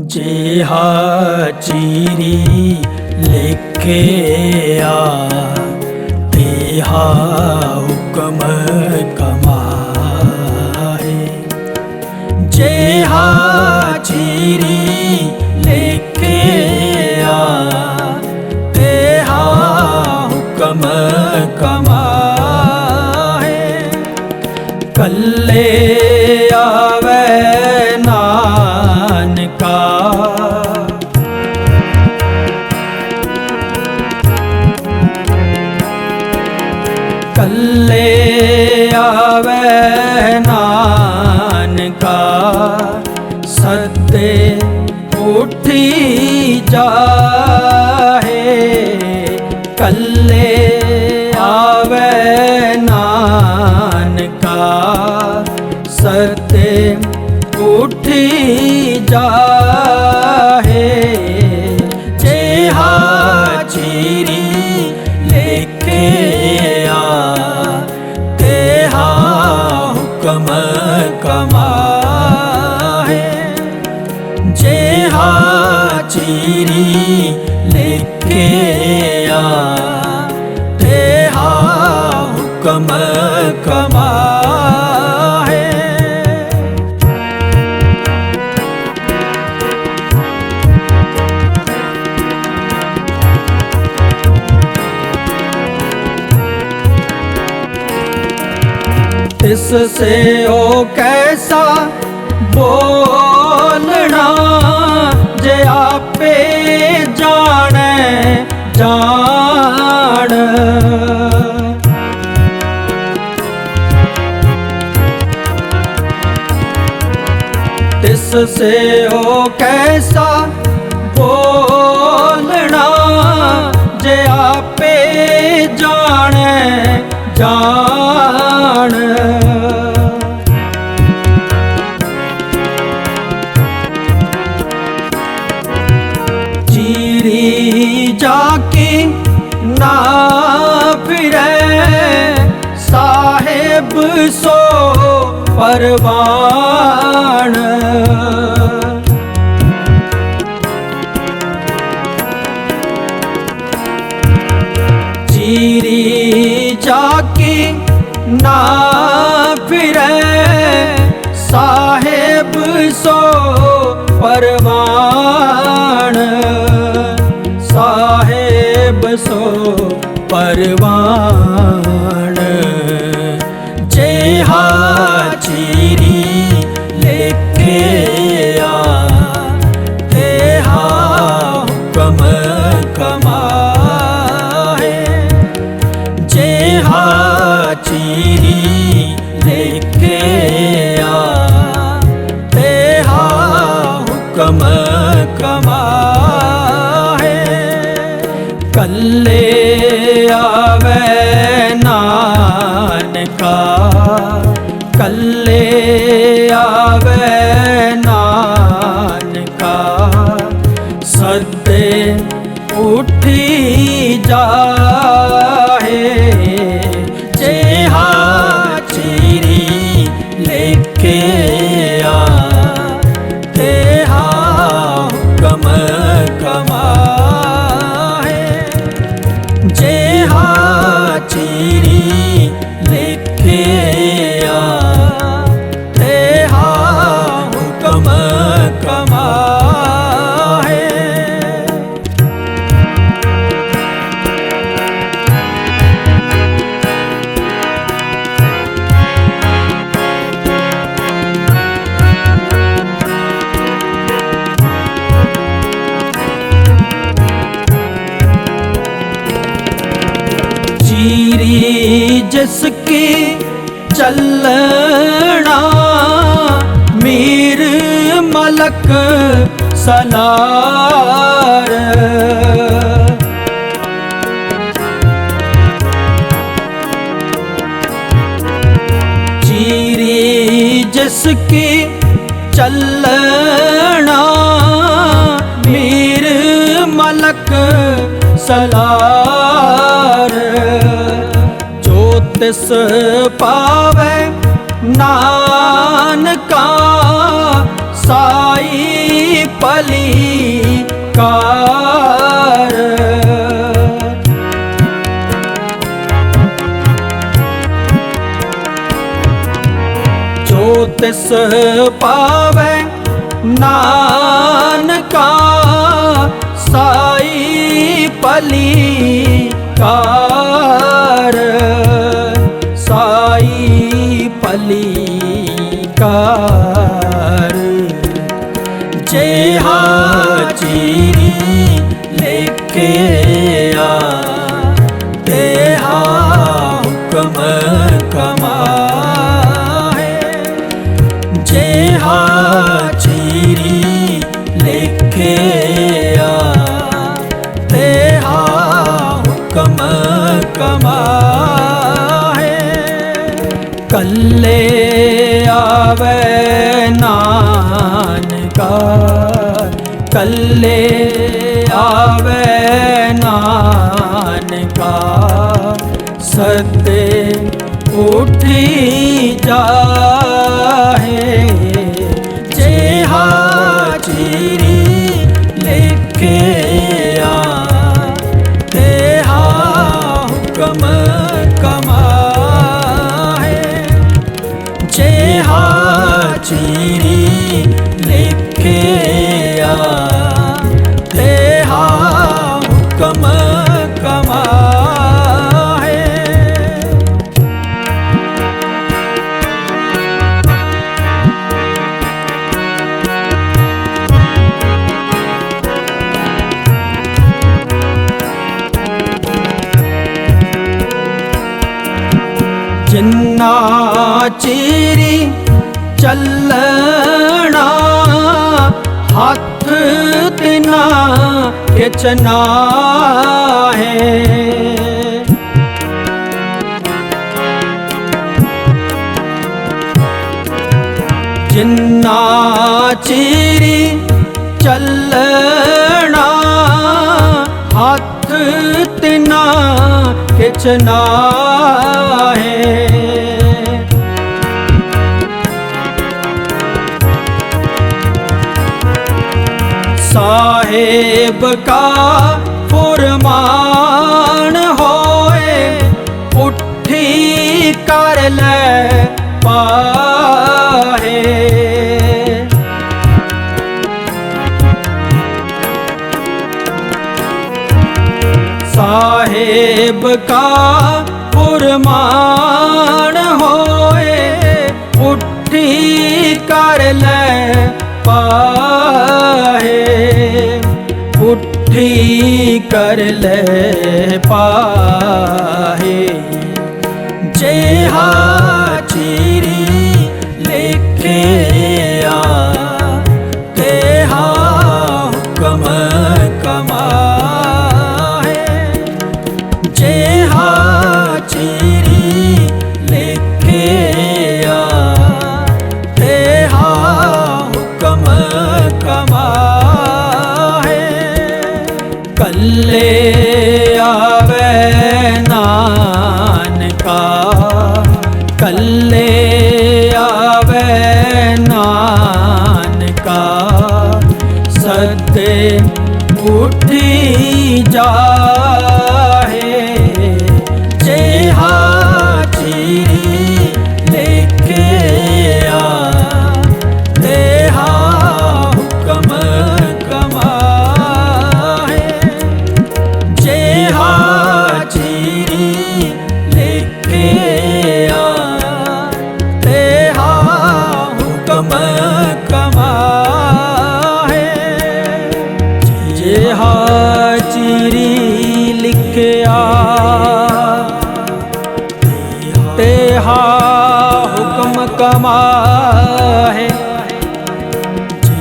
ਜਿਹਾ ਚੀਰੀ ਲਿਖਿਆ ਤੇਹਾ ਹੁਕਮ ਕਮਾਏ। ਜਿਹਾ ਚੀਰੀ ਲਿਖਿਆ ਤੇਹਾ ਹੁਕਮ ਕਮਾਏ ਕੱਲੇ ਆਵੇ ਨਾਨਕਾ ਸੱਤੇ ਉਠੀ ਜਾ तिस से ओ कैसा बोलना जे आपे जाने जान तिस से ओ कैसा बोलना जे आपे जाने ਜਾਣ ਪਰਵਾਨ। ਚੀਰੀ ਚਾਕੀ ਨਾ ਫਿਰੇ ਸਾਹਿਬ ਸੋ ਪਰਵਾਨ। ਸਾਹਿਬ ਸੋ ਪਰਵਾਨ। ਕੱਲੇ ਆਵੇ ਨਾਨਕਾ ਕੱਲੇ ਜਿਸ ਕੀ ਚੱਲਣਾ ਮੀਰ ਮਲਕ ਸਲਾਰ ਚੀਰੀ ਜਿਸ ਕੀ ਚੱਲਣਾ ਮੀਰ ਮਲਕ ਸਲਾਰ ਤਿਸ ਪਾਵੇ ਨਾਨਕਾ ਸਾਈ ਪਲੀ ਕਾਰ। ਜੋ ਤਿਸ ਪਾਵੇ ਨਾਨਕਾ ਸਾਈ ਪਲੀ ਕਾਰ। ਸਾਈ ਭਲੀ ਕਾਰ ਜੇ ਹਾਜਰੀ ਲਿਖਿਆ ਤੇ ਹੁਕਮ ਕਮਾਏ। ਜੇ ਹਾਜਰੀ ਲਿਖਿਆ ਤੇ ਹੁਕਮ ਕਮਾਏ। ਕੱਲੇ ਆਵੇ ਨਾਨਕਾ। ਕੱਲੇ ਆਵੇ ਨਾਨਕਾ। ਸਤੇ ਉਠੀ ਜਾ ਜਿੰਨਾ ਚਿਰੀ ਚੱਲਣਾ ਹੱਥ ਤਿਨਾ ਕਿਚਨਾ ਹੈ। ਜਿੰਨਾ ਚਿਰੀ ਚੱਲਣਾ ਹੱਥ ਤਿਨਾ ਕਿਚਨਾ ਹੈ। ਸਾਹਿਬ ਕਾ ਫੁਰਮਾਨ ਹੋਏ, ਉੱਠੀ ਕਰ ਲੈ ਪਾਹੇ। ਸਾਹਿਬ ਕਾ ਫੁਰਮਾਨ ਹੋਏ, ਉੱਠੀ ਕਰ ਲੈ ਪਾਹੇ ਉੱਠੀ ਕਰ ਲੈ ਪਾਹੇ। ਜੇ ਹਾਜਰੀ ਲਿਖੇ ਉਠੀ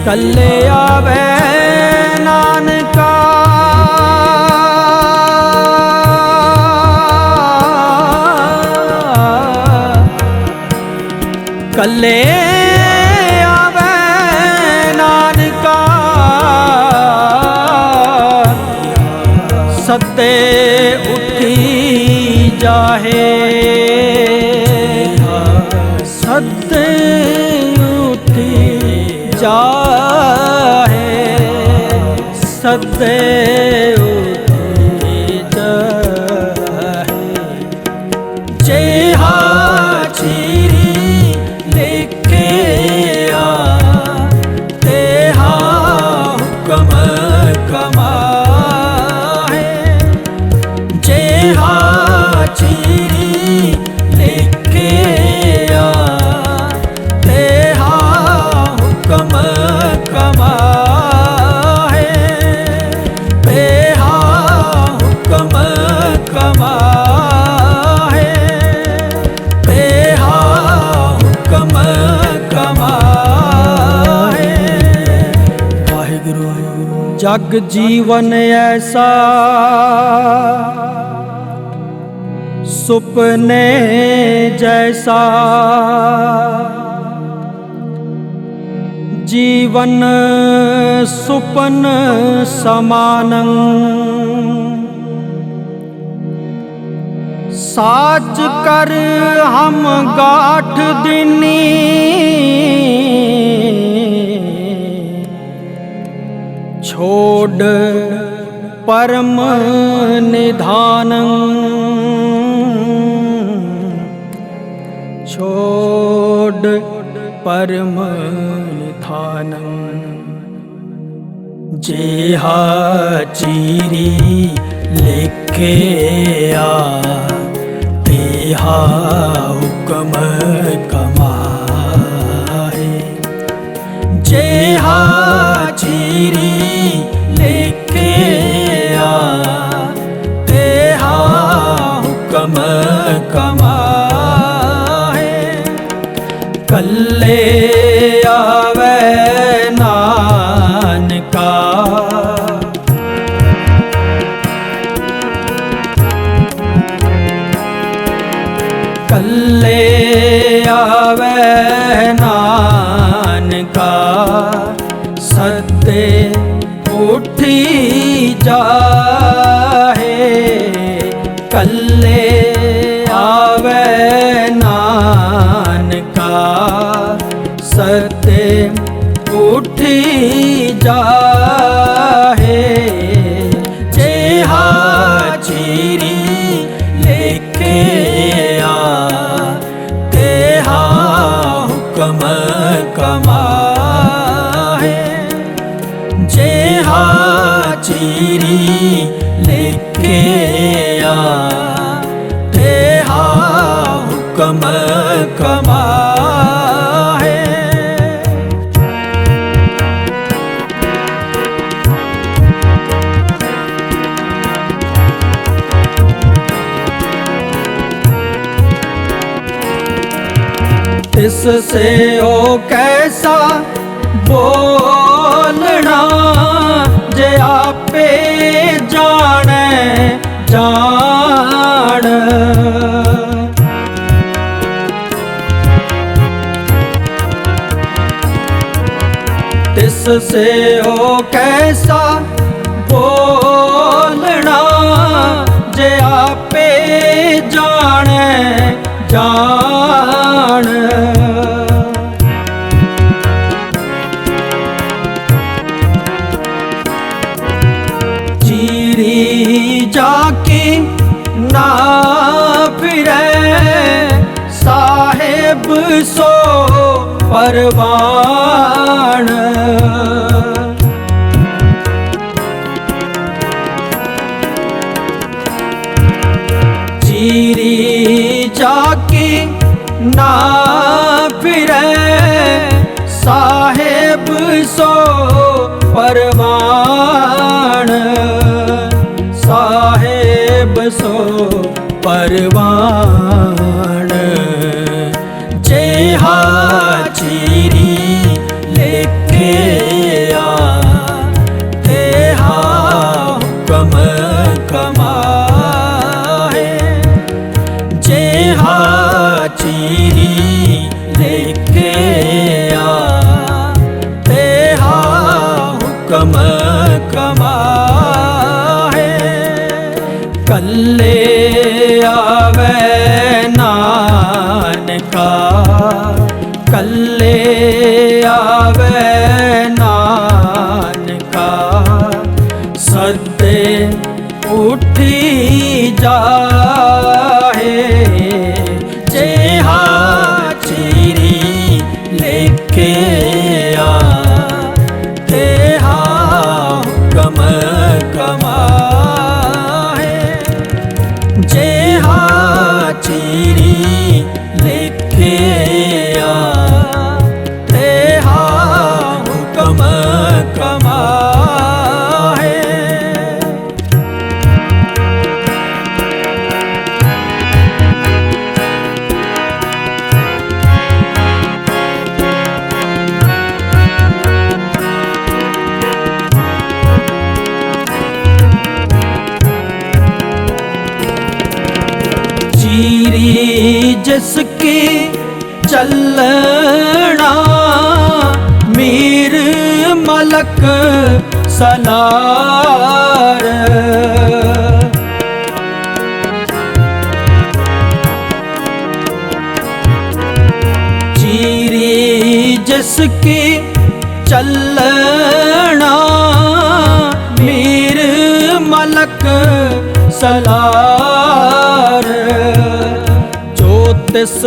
ਕੱਲੇ ਆਵੇ ਨਾਨਕਾ। ਕੱਲੇ ਆਵੇ ਨਾਨਕਾ। ਸੱਤੇ ਉੱਠੀ ਜਾਹੇ। ਸੱਤੇ ਉੱਠੀ ਜਾਹੇ। ਸੱਤੇ ਜਗ ਜੀਵਨ ਐਸਾ। ਸੁਪਨੇ ਜੈਸਾ। ਜੀਵਨ ਸੁਪਨ ਸਮਾਨੰ। ਸਾਚ ਕਰ ਹਮ ਗਾਠ ਦਿਨੀ। ਛੋੜ ਪਰਮ ਨਿਧਾਨੰ। ਛੋੜ ਪਰਮ ਨਿਧਾਨੰ। ਜੇਹਾ ਚੀਰੀ ਲਿਖਿਆ ਤੇਹਾ ਹੁਕਮ ਕਮਾਏ ਤੇ ਉਠੀ ਜਾਹੇ। ਜੇਹਾ ਚੀਰੀ ਤੇ ਤੇਹਾ ਹੁਕਮ ਕਮਾਏ ਜੇਹਾ ਚੀਰੀ तिस से ओ कैसा बोलना जे आपे जाने जान तिस से ओ कैसा बोलना जे आपे जाने ਜਾਣ ਸੋ ਪਰਵਾਨ। ਚੀਰੀ ਜਾ ਕੇ ਨਾ ਫਿਰੈ ਸਾਹਿਬ ਸੋ ਪਰਵਾਨ। ਸਾਹਿਬ ਸੋ ਪਰਵਾਨ। ਕੱਲੇ ਜਿਸ ਕੀ ਚੱਲਣਾ ਮੀਰ ਮਲਕ ਸਲਾਰ ਚੀਰੀ ਜਿਸ ਕੀ ਚੱਲਣਾ ਮੀਰ ਮਲਕ ਸਲਾਰ ਤਿਸ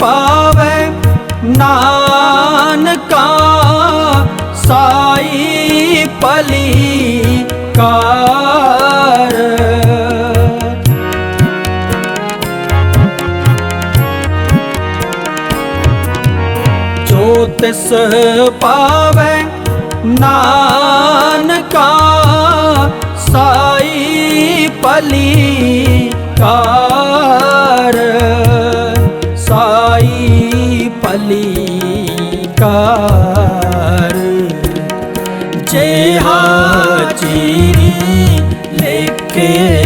ਪਾਵੇ ਨਾਨਕਾ ਸਾਈ ਪਲੀ ਕਾਰ। ਜੋ ਤਿਸ ਪਾਵੇ ਨਾਨਕਾ ਸਾਈ ਪਲੀ ਕਾਰ। ਸਾਈ ਪਲੀ ਕਾਰ ਜੇ ਹਾਜਰੀ ਲਿਖਿਆ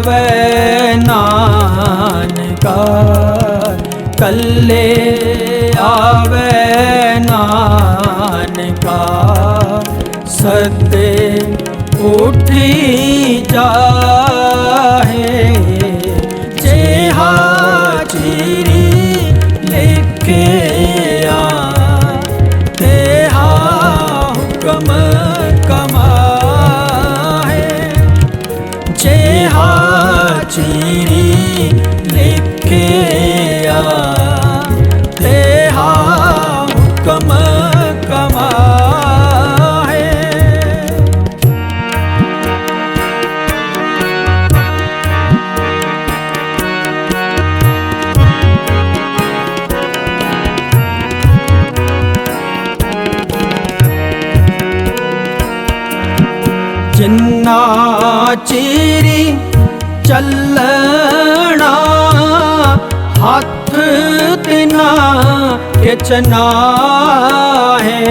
ਆਵੇ ਨਾਨਕਾ ਕੱਲੇ ਆਵੇ ਨਾਨਕਾ। ਸਦੇ ਉਠੀ ਜਾ ਜਿੰਨਾ ਚਿਰੀ ਚੱਲਣਾ ਹੱਥ ਤਿਨਾ ਕਿਚਨਾ ਹੈ।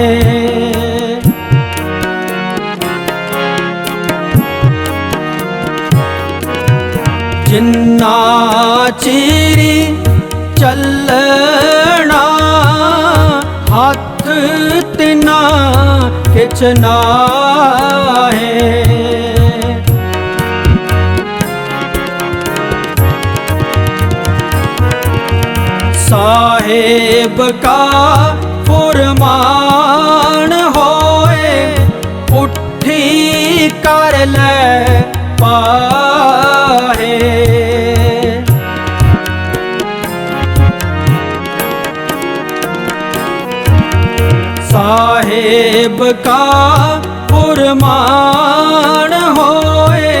ਜਿੰਨਾ ਚਿਰੀ ਚੱਲਣਾ ਹੱਥ ਤਿਨਾ ਕਿਚਨਾ ਹੈ। ਸਾਹਿਬ ਕਾ ਫੁਰਮਾਨ ਹੋਏ, ਉਠੀ ਕਰ ਲੈ ਪਾਹੇ। ਸਾਹਿਬ ਕਾ ਫੁਰਮਾਨ ਹੋਏ,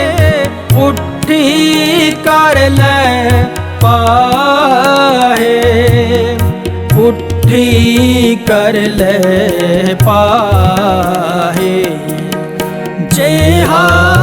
ਉੱਠੀ ਕਰ ਲੈ ਪਾਹੇ। ਉਠੀ ਕਰ ਲੈ ਪਾਹੇ। ਜੇ ਹਾਂ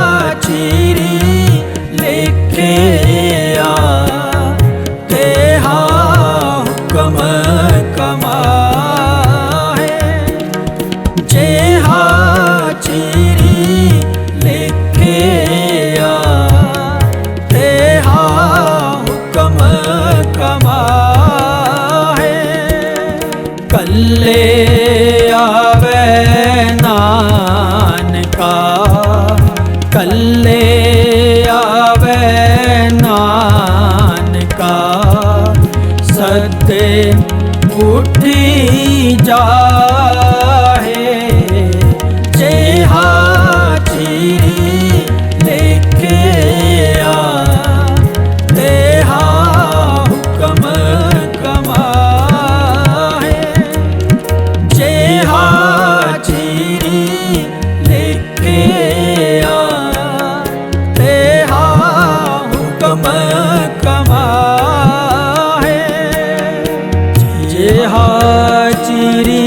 ਜੇ ਹਾਜਰੀ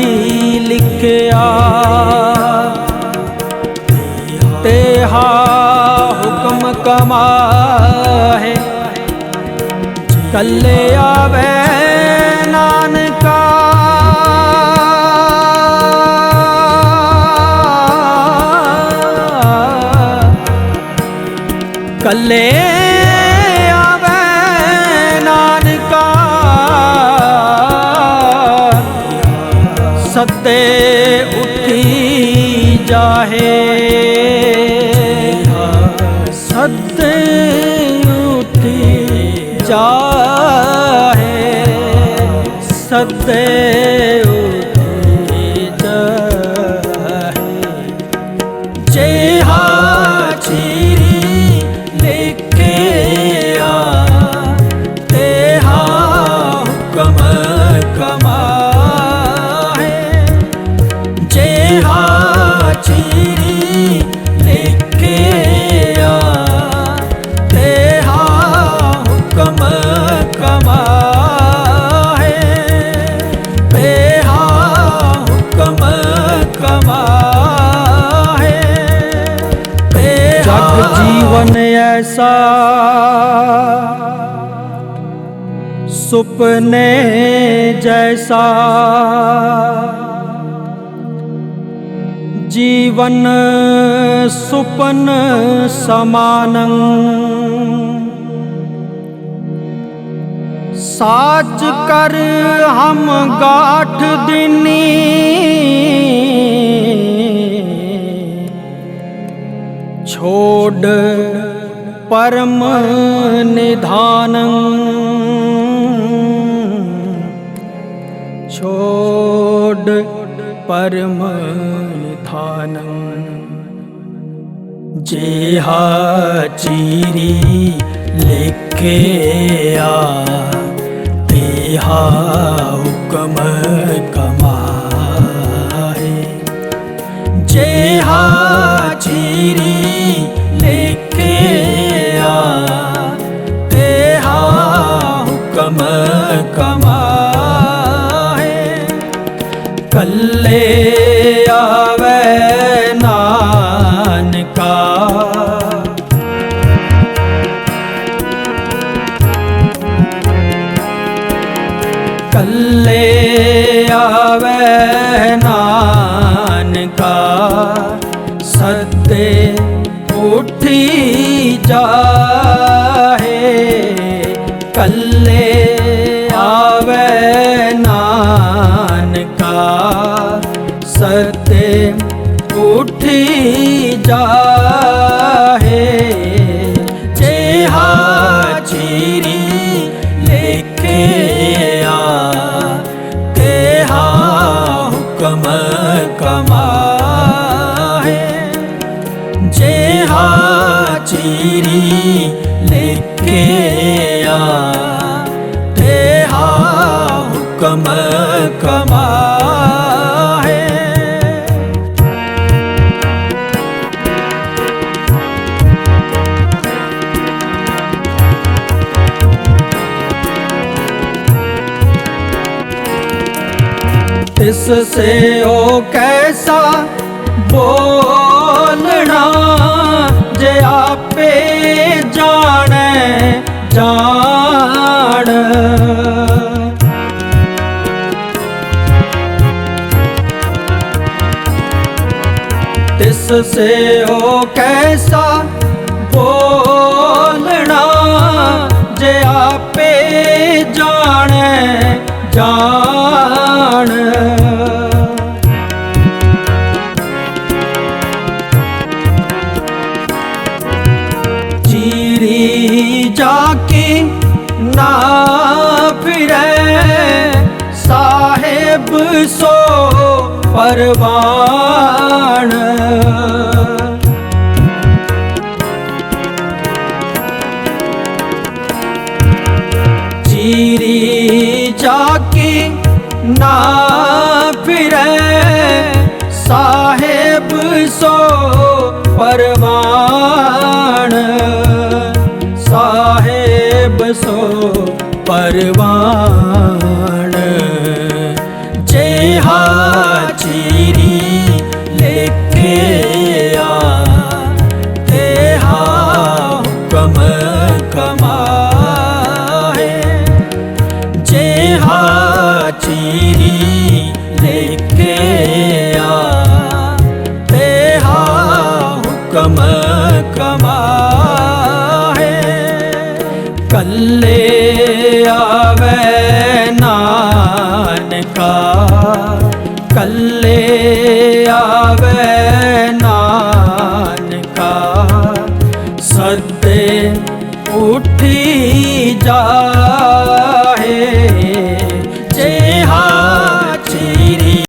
ਲਿਖਿਆ। ਤੇ ਹੁਕਮ ਆਹੇ ਕੱਲੇ ਆਵੇ ਨਾਨਕਾ। ਕੱਲੇ ਜਾਹੇ। ਸੱਤੇ ਉੱਠੀ ਜਾਹੇ। ਸੱਤੇ ਸੁਪਨੇ ਜੈਸਾ ਜੀਵਨ ਸੁਪਨ ਸਮਾਨੰ ਸਾਚ ਕਰ ਹਮ ਗਾਠ ਦਿਨੀ ਛੋੜ ਪਰਮ ਨਿਧਾਨੰ ਛੋੜ ਪਰਮ ਨਿਧਾਨੰ ਜਿਹਾ ਚੀਰੀ ਲਿਖਿਆ ਤੇਹਾ ਹੁਕਮ ਕਮਾਏ। ਜਿਹਾ ਚੀਰੀ ਲਿਖਿਆ ਤੇਹਾ ਹੁਕਮ ਕੱਲੇ ਹੁਕਮ ਕਮਾਏ ਜਿਹਾ ਚੀਰੀ ਤੇ ਤੇਹਾ ਹੁਕਮ ਕਮਾਏ तिस से ओ कैसा बोलना जे आपे जाने जान तिस से ओ कैसा बोलना जे आपे जाने ਜਾਣ ਸੋ ਪਰਵਾਨ। ਚੀਰੀ ਜਾ ਕੇ ਨਾ ਫਿਰੇ ਸਾਹਿਬ ਸੋ ਪਰਵਾਨ। ਸਾਹਿਬ ਸੋ ਪਰਵਾਨ।